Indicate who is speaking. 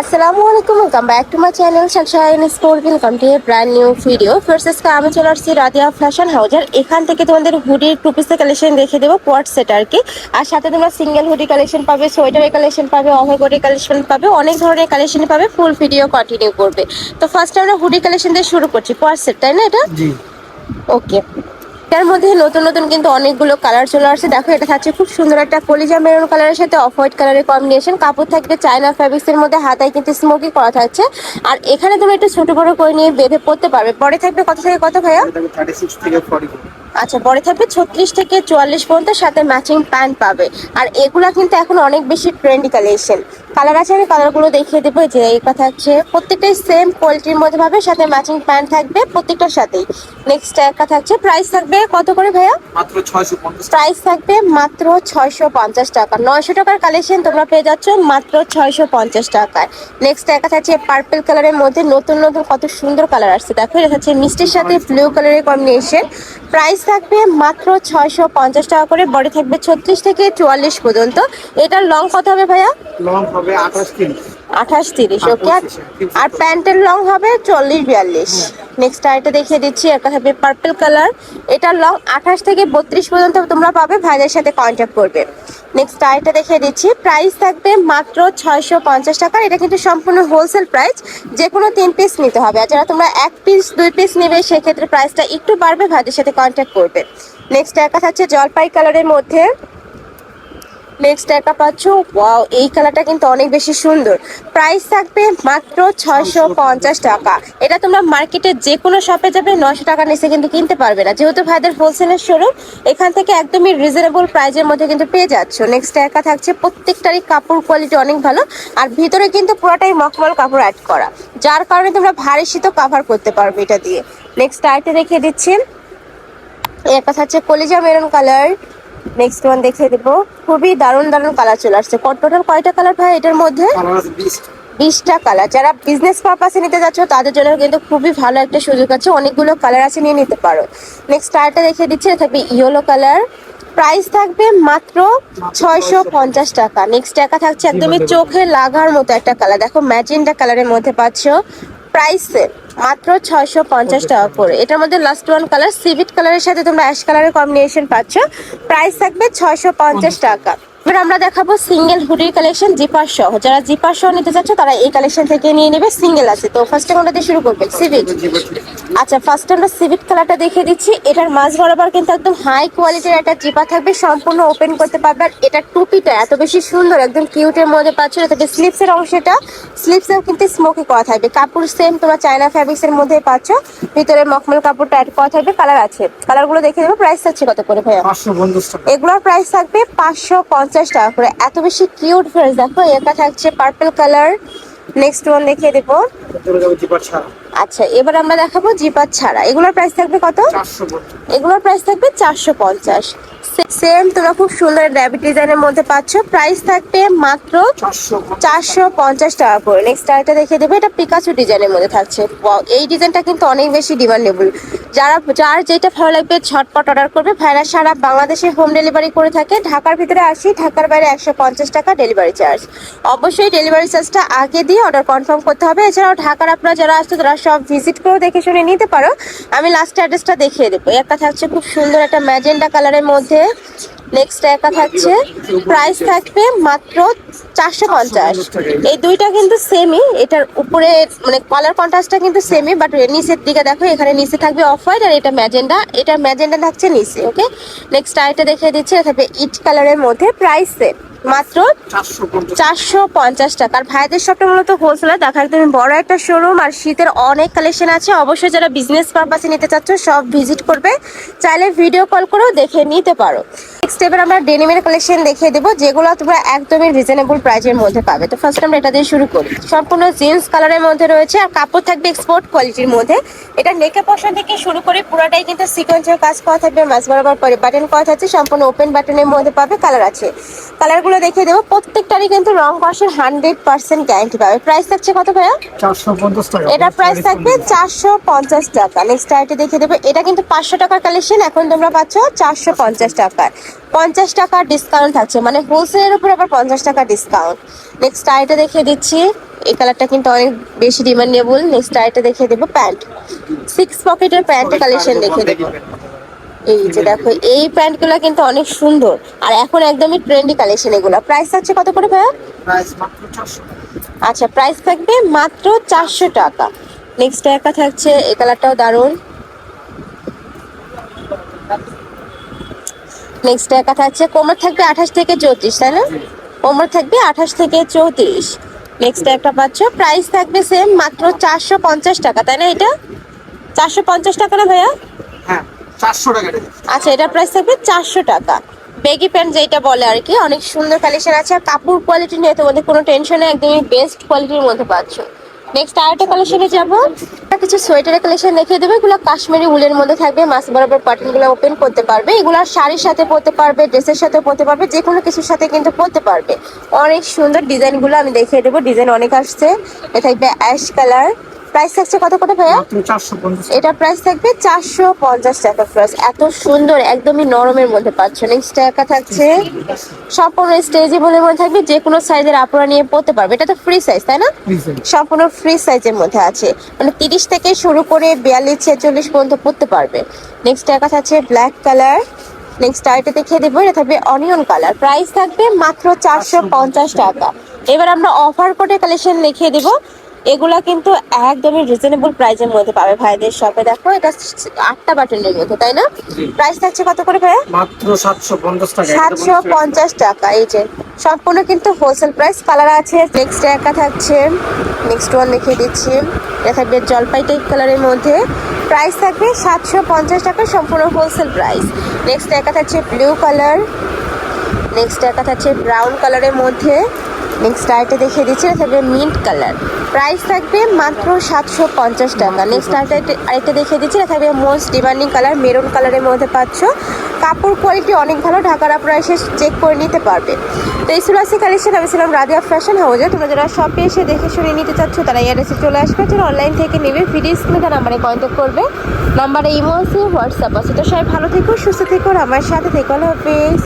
Speaker 1: আসসালামু আলাইকুম welcome back to my channel সাকশাইন sport welcome to a brand new video first আমি চলে আসছি রাদিয়া ফ্যাশন হাউজার এখান থেকে তোমাদের হুডির টু পিসের কালেকশন দেখে দেবো কোয়াট সেট আর কি। আর সাথে তোমরা সিঙ্গেল হুডি কালেকশন পাবে সোয়েটারের কালেকশন পাবে ওভারকোটের কালেকশন পাবে অনেক ধরনের কালেকশন পাবে ফুল ভিডিও কন্টিনিউ করবে। তো ফার্স্ট আমরা হুডি কালেকশন দিয়ে শুরু করছি কোয়াট সেট তাই না এটা? ওকে এটার মধ্যে নতুন নতুন কিন্তু অনেকগুলো কালার চলে আসছে। দেখো, এটা থাকছে খুব সুন্দর একটা কলিজা মেরুন কালারের সাথে অফ হোয়াইট কালারের কম্বিনেশন কাপড় থাকবে চায়না ফ্যাব্রিক্স এর মধ্যে, হাতায় কিন্তু স্মোকি করা থাকছে। আর এখানে তুমি একটু ছোট বড় করে নিয়ে বেঁধে পড়তে পারবে। পরে থাকবে কত থেকে কত ভাইয়া?
Speaker 2: থার্টি সিক্স থেকে ফর্টি
Speaker 1: আচ্ছা পরে থাকবে ছত্রিশ থেকে চুয়াল্লিশ পর্যন্ত সাথে ম্যাচিং প্যান্ট পাবে। আর এগুলা কিন্তু এখন অনেক বেশি ট্রেন্ডি কালেকশন কালার আছে আমি কালারগুলো দেখিয়ে দেবো যে এই এটা থাকছে প্রত্যেকটাই সেম কোয়ালিটির মধ্যে পাবে সাথে ম্যাচিং প্যান্ট থাকবে প্রত্যেকটার সাথেই। নেক্সট একটা থাকছে প্রাইস থাকবে কত করে ভাইয়া?
Speaker 2: মাত্র ছয়শো পঞ্চাশ
Speaker 1: প্রাইস থাকবে মাত্র ছয়শো পঞ্চাশ টাকা। নয়শো টাকার কালেকশন তোমরা পেয়ে যাচ্ছ মাত্র ছয়শো পঞ্চাশ টাকায়। নেক্সট দেখা যাচ্ছে পার্পল কালারের মধ্যে নতুন নতুন কত সুন্দর কালার আসছে। দেখো এটা হচ্ছে মিষ্টির সাথে ব্লু কালারের কম্বিনেশন প্রাইস থাকবে মাত্র ছয়শো পঞ্চাশ টাকা করে, বডি থাকবে ছত্রিশ থেকে চুয়াল্লিশ পর্যন্ত। এটার লং কত হবে ভাইয়া?
Speaker 2: লং হবে আঠাশ
Speaker 1: আঠাশ তিরিশ ওকে আর প্যান্টের লং হবে চল্লিশ বিয়াল্লিশ। নেক্সট আরেকটা দেখিয়ে দিচ্ছি একটা হবে পার্পল কালার এটার লং আঠাশ থেকে বত্রিশ পর্যন্ত তোমরা পাবে ভাইদের সাথে কন্ট্যাক্ট করবে। নেক্সট আরেকটা দেখিয়ে দিচ্ছি প্রাইস থাকবে মাত্র ছয়শো পঞ্চাশ টাকার এটা কিন্তু সম্পূর্ণ হোলসেল প্রাইস যে কোনো তিন পিস নিতে হবে। আর যারা তোমরা এক পিস দুই পিস নেবে সেক্ষেত্রে প্রাইসটা একটু বাড়বে ভাইদের সাথে কন্ট্যাক্ট করবে। নেক্সট একটা থাকছে জলপাই কালারের মধ্যে। নেক্সট একটা পাচ্ছ। ওয়াও এই কালারটা কিন্তু অনেক বেশি সুন্দর। প্রাইস থাকবে মাত্র ছয়শো পঞ্চাশ টাকা। এটা তোমরা মার্কেটে যে কোনো শপে যাবে, নয়শো টাকা নিচে কিন্তু কিনতে পারবে না। যেহেতু ভাইদের হোলসেলের শোরুম এখান থেকে একদমই রিজনেবল প্রাইজের মধ্যে কিন্তু পেয়ে যাচ্ছ। নেক্সট একা থাকছে, প্রত্যেকটারই কাপড় কোয়ালিটি অনেক ভালো। আর ভিতরে কিন্তু পুরোটাই মখমল কাপড় অ্যাড করা। যার কারণে তোমরা ভারী শীতও কাভার করতে পারবে এটা দিয়ে। নেক্সট আরেকটা দেখিয়ে দিচ্ছি। একটা থাকছে কলিজা মেরুন কালার নেক্সট ওয়ান দেখিয়ে দেবো। খুবই দারুণ দারুণ কালার চলে আসছে। টোটাল কয়টা কালার ভাই এটার মধ্যে?
Speaker 2: বিশ
Speaker 1: বিশটা কালার যারা বিজনেস পারপাসে নিতে যাচ্ছ তাদের জন্য কিন্তু খুবই ভালো একটা সুযোগ আছে। অনেকগুলো কালার আছে নিয়ে নিতে পারো। নেক্সট আরেকটা দেখিয়ে দিচ্ছি থাকবে ইয়েলো কালার প্রাইস থাকবে মাত্র ছয়শো পঞ্চাশ টাকা। নেক্সট টাকা থাকছে একদমই চোখে লাগার মতো একটা কালার দেখো ম্যাজেন্ডা কালারের মধ্যে পাচ্ছ প্রাইস মাত্র ছয়শো পঞ্চাশ টাকা করে। এটার মধ্যে লাস্ট ওয়ান কালার সিভিট কালারের সাথে তোমরা অ্যাশ কালারের কম্বিনেশন পাচ্ছ। প্রাইস থাকবে ছয়শো পঞ্চাশ টাকা। এবার আমরা দেখাবো সিঙ্গেল হুডির কালেকশন জিপার সহ। যারা জিপার সহ নিতে চাচ্ছ তারা এই কালেকশন থেকে নিয়ে নেবে সিঙ্গেল আছে। তো ফার্স্ট আমরা দিয়ে শুরু করবে। সিভিট আচ্ছা ফার্স্ট আমরা সিভিট কালারটা দেখে দিচ্ছি। এটার মাঝ বরাবর কিন্তু একদম হাই কোয়ালিটির একটা জিপা থাকবে। সম্পূর্ণ ওপেন করতে পারবে। আর এটার টুপিটা এত বেশি সুন্দর একদম কিউটের মধ্যে পাচ্ছ। এটাতে স্লিপসের অংশটা স্লিপসেও কিন্তু স্মোকি করা থাকবে। কাপড় সেম তোমরা চায়না ফ্যাব্রিক্সের মধ্যে পাচ্ছ। ভিতরে মখমল কাপড়টা অ্যাড করা থাকবে। কালার আছে। কালারগুলো দেখে দেবো প্রাইস আছে কত করে ভাইয়া? এগুলোর প্রাইস থাকবে পাঁচশো পঞ্চাশ টাকা করে। এত বেশি কিউট ফ্রেস দেখো এটা থাকছে পার্পল কালার নেক্সট ওয়ান দেখিয়ে দেবো। আচ্ছা এবার আমরা দেখাবো জিপার ছাড়া। এগুলোর প্রাইস থাকবে কত?
Speaker 2: পঞ্চাশ।
Speaker 1: এগুলোর প্রাইস থাকবে চারশো পঞ্চাশ। সেম তোমরা খুব সুন্দর র্যাবিট ডিজাইনের মধ্যে পাচ্ছ। প্রাইস থাকবে মাত্র
Speaker 2: চারশো
Speaker 1: পঞ্চাশ টাকা করে। নেক্সট আরেকটা দেখিয়ে দেবে। এটা পিকাচু ডিজাইনের মধ্যে থাকছে। এই ডিজাইনটা কিন্তু অনেক বেশি ডিমান্ডেবল যারা, যার যেটা ভালো লাগবে ঝটপট অর্ডার করবে। ভাইরা সারা বাংলাদেশে হোম ডেলিভারি করে থাকে। ঢাকার ভিতরে আসি, ঢাকার বাইরে একশো পঞ্চাশ টাকা ডেলিভারি চার্জ অবশ্যই ডেলিভারি চার্জটা আগে দিয়ে অর্ডার কনফার্ম করতে হবে। এছাড়াও ঢাকার আপনারা যারা আসছে, তারা সব ভিজিট করেও দেখে শুনে নিতে পারো। আমি লাস্ট অ্যাড্রেসটা দেখিয়ে দেবো। একটা থাকছে খুব সুন্দর একটা ম্যাজেন্ডা কালারের মধ্যে। lift. নেক্সট একটা থাকছে। প্রাইস থাকবে মাত্র চারশো পঞ্চাশ। এই দুইটা কিন্তু সেমই এটার উপরে মানে কালার কন্ট্রাস্টটা কিন্তু সেমই বাট নিচের দিকে দেখো এখানে নিচে থাকবে অফ হোয়াইট আর এটা ম্যাজেন্ডা এটা ম্যাজেন্ডা থাকছে নিচে ওকে নেক্সট আরেকটা দেখিয়ে দিচ্ছে থাকবে ইট কালারের মধ্যে প্রাইস সেম মাত্র
Speaker 2: চারশো পঞ্চাশ।
Speaker 1: টাকা। আর ভাইদের শপটা মূলত হোলসেলার দেখা একদম বড় একটা শোরুম আর শীতের অনেক কালেকশন আছে। অবশ্যই যারা বিজনেস পারপাসে নিতে চাচ্ছ সব ভিজিট করবে। চাইলে ভিডিও কল করেও দেখে নিতে পারো। নেক্সট এবার আমরা ডেনিমের কালেকশন দেখিয়ে দেবো যেগুলো তোমরা একদমই রিজনেবল প্রাইজের মধ্যে পাবে। তো ফার্স্ট আমরা এটা দিয়ে শুরু করি। সম্পূর্ণ জিন্স কালারের মধ্যে রয়েছে আর কাপড় থাকবে এক্সপোর্ট কোয়ালিটির মধ্যে। এটা নেকে পশন থেকে শুরু করে পুরোটাই কিন্তু সিকোয়েন্সের কাজ করা থাকবে মাছ বরাবর করে বাটন করা থাকছে সম্পূর্ণ ওপেন বাটনের মধ্যে পাবে কালার আছে। কালারগুলো দেখিয়ে দেবো প্রত্যেকটারই কিন্তু রং কষের হান্ড্রেড পার্সেন্ট গ্যারান্টি পাবে। প্রাইস থাকছে কত ভাইয়া? এটার প্রাইস থাকবে চারশো পঞ্চাশ টাকা। নেক্সট আইটে দেখিয়ে দেবো এটা কিন্তু পাঁচশো টাকার কালেকশন এখন তোমরা পাচ্ছ চারশো পঞ্চাশ টাকার। পঞ্চাশ টাকার ডিসকাউন্ট থাকছে। মানে হোলসেলের উপর আবার পঞ্চাশ টাকা ডিসকাউন্ট নেক্সট আইটা দেখিয়ে দিচ্ছি। এই কালারটা কিন্তু অনেক বেশি ডিমান্ডেবল নেক্সট আইটা দেখিয়ে দেবো প্যান্ট। সিক্স পকেটের প্যান্টের কালেকশন দেখিয়ে দেবো। এই যে দেখো এই প্যান্টগুলো কিন্তু অনেক সুন্দর। আর এখন একদমই ট্রেন্ডি কালেকশন এগুলো। প্রাইস আছে কত করে ভাইয়া?
Speaker 2: চারশো
Speaker 1: আচ্ছা প্রাইস থাকবে মাত্র চারশো টাকা। নেক্সট একা থাকছে এই কালারটাও দারুণ। নেক্সট একা থাকছে কোমর থাকবে আঠাশ থেকে চৌত্রিশ তাই না? কোমর থাকবে আঠাশ থেকে চৌত্রিশ। নেক্সট একটা পাচ্ছ প্রাইস থাকবে সেম মাত্র চারশো পঞ্চাশ টাকা তাই না এটা? চারশো পঞ্চাশ টাকা না ভাইয়া?
Speaker 2: হ্যাঁ
Speaker 1: আচ্ছা এটার প্রাইস থাকবে চারশো টাকা। বেগি প্যান্ট যেটা বলে আর কি অনেক সুন্দর কালেকশন আছে আর কাপড় কোয়ালিটি নিয়ে তোমাদের কোনো টেনশন নেই একদমই বেস্ট কোয়ালিটির মধ্যে পাচ্ছ। নেক্সট আরেকটা কালেকশনে যাব। কিছু সোয়েটারের কালেকশন দেখিয়ে দেবো। এগুলো কাশ্মীরি উলের মধ্যে থাকবে মাস বরাবর বাটনগুলো ওপেন করতে পারবে। এগুলো শাড়ির সাথে পরতে পারবে, ড্রেসের সাথে পরতে পারবে যে কোনো কিছুর সাথে কিন্তু পরতে পারবে। অনেক সুন্দর ডিজাইনগুলো আমি দেখিয়ে দেবো। ডিজাইন অনেক আসছে। এ থাকবে অ্যাশ কালার প্রাইস থাকছে কত করে ভাইয়া? এটা প্রাইস থাকবে চারশো পঞ্চাশ টাকা প্রাইস এত সুন্দর একদমই নরমের মধ্যে পাচ্ছ নেক্সট টাকা থাকছে সম্পূর্ণ স্টেজেবলের মধ্যে থাকবে যে কোনো সাইজের আপনারা নিয়ে পড়তে পারবে। এটা তো ফ্রি সাইজ তাই না? সম্পূর্ণ ফ্রি সাইজের মধ্যে আছে। মানে তিরিশ থেকে শুরু করে বিয়াল্লিশ ছেচল্লিশ পর্যন্ত পড়তে পারবে। নেক্সট টাকা থাকছে ব্ল্যাক কালার নেক্সট আইটা দেখিয়ে দেবো এটা থাকবে অনিয়ন কালার প্রাইস থাকবে মাত্র চারশো পঞ্চাশ টাকা। এবার আমরা অফার কোডে কালেকশন লিখিয়ে দেবো। এগুলা কিন্তু একদমই রিজনেবল প্রাইসের মধ্যে পাবে ভাইদের শপে দেখো এটা আটটা বাটনের মধ্যে তাই না? প্রাইস থাকছে কত করে ভাইয়া?
Speaker 2: মাত্র সাতশো পঞ্চাশ টাকা
Speaker 1: সাতশো পঞ্চাশ টাকা এই যে। সম্পূর্ণ কিন্তু হোলসেল প্রাইস কালার আছে নেক্সট একা থাকছে নেক্সট ওয়ান দেখিয়ে দিচ্ছি। এটা থাকবে জলপাই টাইপ কালারের মধ্যে। প্রাইস থাকবে সাতশো পঞ্চাশ টাকা সম্পূর্ণ হোলসেল প্রাইস নেক্সট একা থাকছে ব্লু কালার নেক্সট একা থাকছে ব্রাউন কালারের মধ্যে। নেক্সট আইটা দেখিয়ে দিচ্ছি এটা থাকবে মিন্ট কালার প্রাইস থাকবে মাত্র সাতশো পঞ্চাশ টাকা। নেক্সট আইটা আরেকটা দেখিয়ে দিচ্ছি, এটা থাকবে মোস্ট ডিমান্ডিং কালার মেরুন কালারের মধ্যে পাচ্ছ। কাপড় কোয়ালিটি অনেক ভালো, ঢাকার আপনারা এসে চেক করে নিতে পারবে। তো এই সুরাসি কালেকশন আমি ছিলাম রাদিয়া ফ্যাশন হাউজে তোমরা যারা শপে এসে দেখে শুনে নিতে চাচ্ছ, তারা এসে চলে আসবে। যারা অনলাইন থেকে নেবে, ভিডিও স্ক্রিনে তার নাম্বারে কন্ট্যাক্ট করবে। নাম্বারে ইমো আছে হোয়াটসঅ্যাপ আছে। তো সবাই ভালো থেকো, সুস্থ থেকো আমার সাথে থেকো হলো হাফেজ।